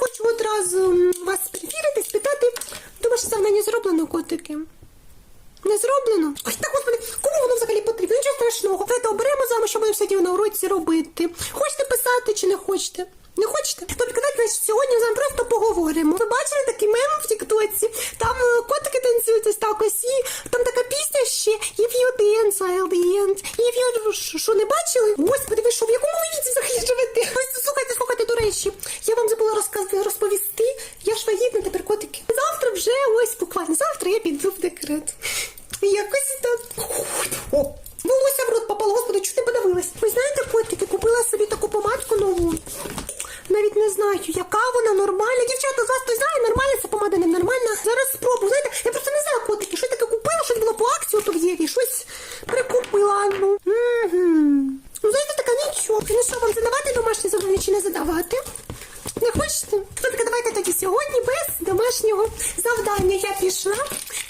хочу одразу вас перевірити, спитати, домашнє завдання зроблено, котики? Не зроблено? Ой, так господи, кому воно взагалі потрібно? Нічого страшного. Давайте оберемо з вами, що будемо сидіти на уроці робити. Хочете писати чи не хочете? Не хочете? Тобто, давайте сьогодні з вами просто поговоримо. Ви бачили такий мем в Тіктоці? Там е, котики танцюють ось так ось і там така пісня ще If you dance, I'll dance. If you... Що, Що, не бачили? Господи, ви що, в якому ви віці взагалі живете? Ось, слухайте, слухайте, до речі, я вам забула розказ... розповісти. Я ж вагітна тепер котики. Завтра вже ось буквально завтра я піду в декрет. Якось так. О, волосся в рот попало, господи, чуть не подавилась. Ви знаєте, котики, купила собі таку помадку нову. Навіть не знаю, яка вона нормальна. Дівчата, з вас хтось знає, нормальна ця помада, не нормальна. Зараз спробую. Знаєте, я просто не знаю, котики, що я таке купила, щось було по акції, то в Єві, щось прикупила. Ну, угу. ну знаєте, така нічого. Ну що, вам задавати домашнє завдання чи не задавати? Не хочете? Ну так давайте тоді сьогодні без домашнього завдання. Я пішла.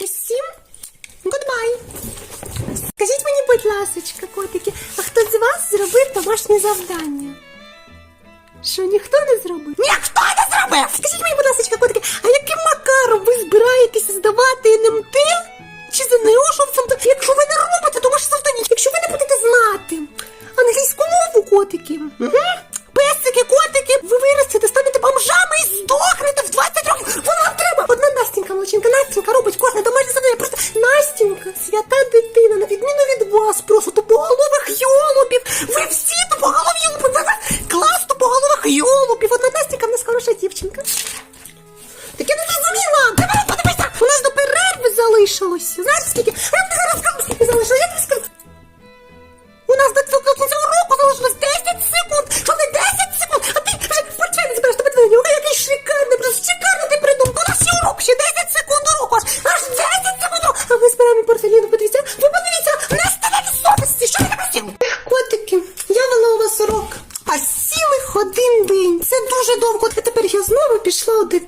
Усім гудбай. Будь ласочка, котики, а хто з вас зробив домашнє завдання? Що ніхто не зробив? Ніхто не зробив! Скажіть мені, будь ласка, котики, а яким макаром ви збираєтеся здавати НМТ? Чи ЗНО, що? Якщо ви не робите домашнє завдання, якщо ви не будете знати англійську мову, котики, угу. песики, котики, ви виростете, станете бомжами і здохнете в 20 років. Воно вам треба! Одна Настінька, молодчинка, Настінька робить кожне домашнє завдання. Просто Настінька, свята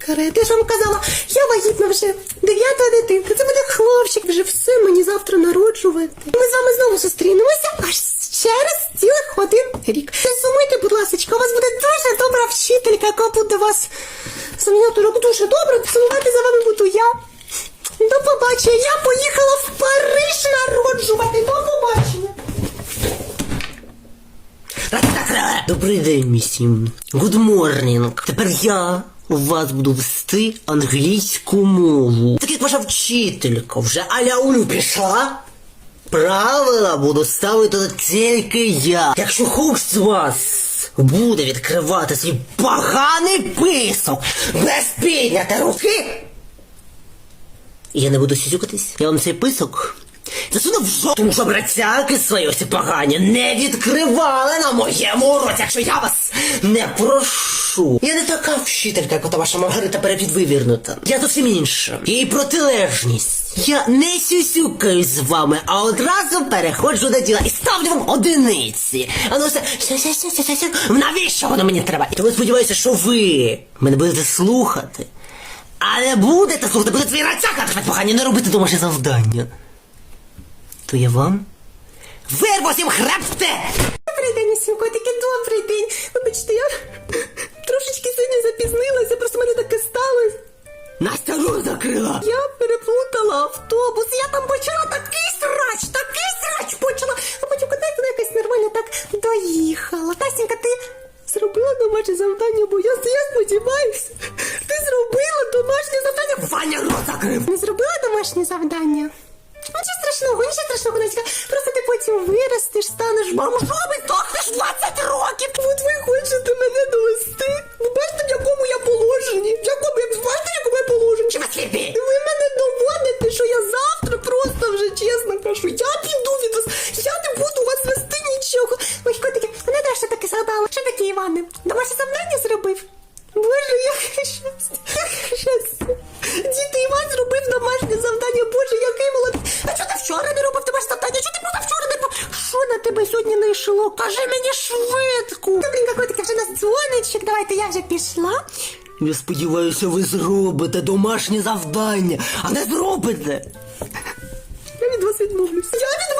декрет. Я ж вам казала, я вагітна вже дев'ята дитинка. Це буде хлопчик. Вже все мені завтра народжувати. Ми з вами знову зустрінемося аж через цілих один рік. Не сумуйте, будь ласка, у вас буде дуже добра вчителька, яка буде вас заміняти урок дуже добре. Сумувати за вами буду я. До побачення. Я поїхала в Париж народжувати. До побачення. Добрий день, місім. Good morning. Тепер я у вас буду вести англійську мову. Так як ваша вчителька вже аля Улю пішла. Правила буду ставити тільки я. Якщо хоч з вас буде відкривати свій поганий писок без підняти руки. Я не буду сюсюкатись. Я вам цей писок засунув в жопу, тому що брацяки свої ось погані не відкривали на моєму уроці, якщо я вас не прошу. Я не така вчителька, як ота ваша Маргарита перепідвивірнута. Я зовсім інша. Її протилежність. Я не сюсюкаюсь з вами, а одразу переходжу до діла і ставлю вам одиниці. А ну все. Навіщо воно мені треба? І тому сподіваюся, що ви мене будете слухати. А не будете слухати, буде твій рацяка погані не робити домашнє завдання. То я вам вирву всім хребте! Добрий день, усім котики, добрий день. Вибачте, я трошечки сьогодні запізнилася, просто мене таке сталося. Настя рот закрила! Я переплутала автобус, я там почала такий срач, такий срач почала, а потім кудись вона якась нормально так доїхала. Настенька, ти зробила домашнє завдання, бо я, я сподіваюся, ти зробила домашнє завдання. Ваня рот закрив! Не зробила домашнє завдання? Станеш бомжом і здохнеш 20 років. От ви хочете мене довести. Ви бачите, в якому я положенні? В якому я бачите, в якому я положенні? Чи ви сліпі? Ви мене доводите, що я завтра просто вже чесно кажу. Я піду від вас. Я не буду вас вести нічого. Ой, котики, не те, що таке згадала. Що таке, Іване? Домашнє завдання зробив? Боже, яке щастя, яке щастя. Діти, Іван зробив домашнє завдання. Боже, який молодець. А чого ти вчора не робив домашнє завдання? На тебе сьогодні не йшло? Кажи мені швидко. Добренько, котики, вже нас дзвоничок. Давайте я вже пішла. Я сподіваюся, ви зробите домашнє завдання, а не зробите! Я від вас відмовлюся. Я від